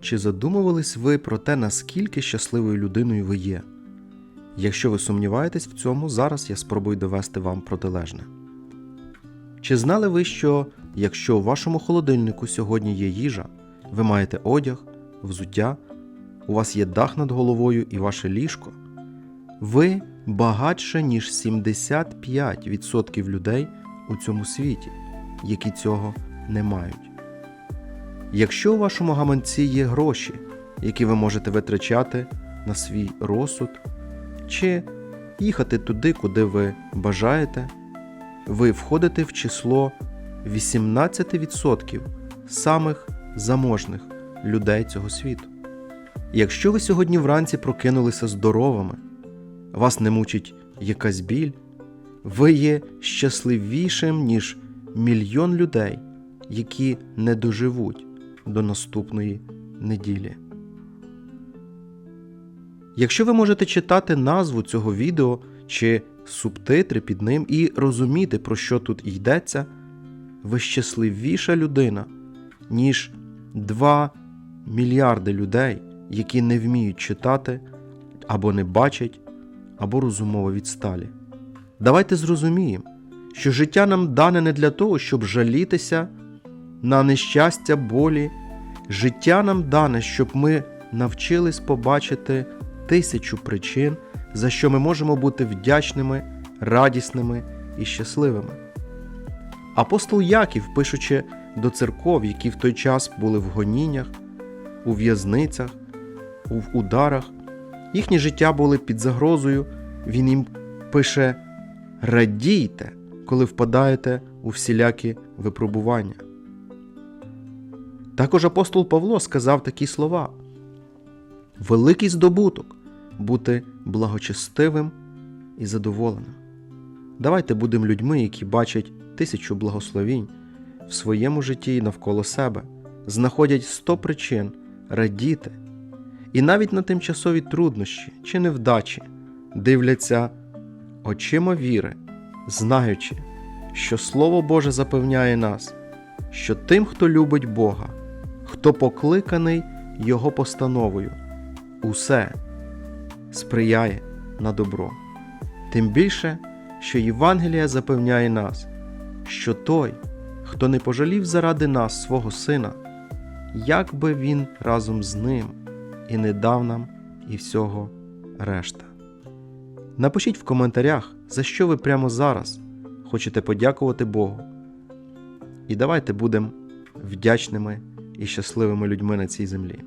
Чи задумувались ви про те, наскільки щасливою людиною ви є? Якщо ви сумніваєтесь в цьому, зараз я спробую довести вам протилежне. Чи знали ви, що якщо у вашому холодильнику сьогодні є їжа, ви маєте одяг, взуття, у вас є дах над головою і ваше ліжко, ви багатше, ніж 75% людей у цьому світі, які цього не мають. Якщо у вашому гаманці є гроші, які ви можете витрачати на свій розсуд, чи їхати туди, куди ви бажаєте, ви входите в число 18% самих заможних людей цього світу. Якщо ви сьогодні вранці прокинулися здоровими, вас не мучить якась біль, ви є щасливішим, ніж мільйон людей, які не доживуть до наступної неділі. Якщо ви можете читати назву цього відео чи субтитри під ним і розуміти, про що тут йдеться, ви щасливіша людина, ніж 2 мільярди людей, які не вміють читати або не бачать, або розумово відсталі. Давайте зрозуміємо, що життя нам дане не для того, щоб жалітися на нещастя, болі. Життя нам дане, щоб ми навчились побачити тисячу причин, за що ми можемо бути вдячними, радісними і щасливими. Апостол Яків, пишучи до церков, які в той час були в гоніннях, у в'язницях, в ударах, їхнє життя були під загрозою, він їм пише: радійте, коли впадаєте у всілякі випробування. Також апостол Павло сказав такі слова: Великий здобуток бути благочестивим і задоволеним. Давайте будемо людьми, які бачать тисячу благословінь в своєму житті і навколо себе, знаходять сто причин радіти, і навіть на тимчасові труднощі чи невдачі дивляться очима віри, знаючи, що Слово Боже запевняє нас, що тим, хто любить Бога, хто покликаний Його постановою, усе сприяє на добро. Тим більше, що Євангелія запевняє нас, що той, хто не пожалів заради нас свого Сина, як би він разом з ним і не дав нам і всього решта. Напишіть в коментарях, за що ви прямо зараз хочете подякувати Богу. І давайте будемо вдячними і щасливими людьми на цій землі.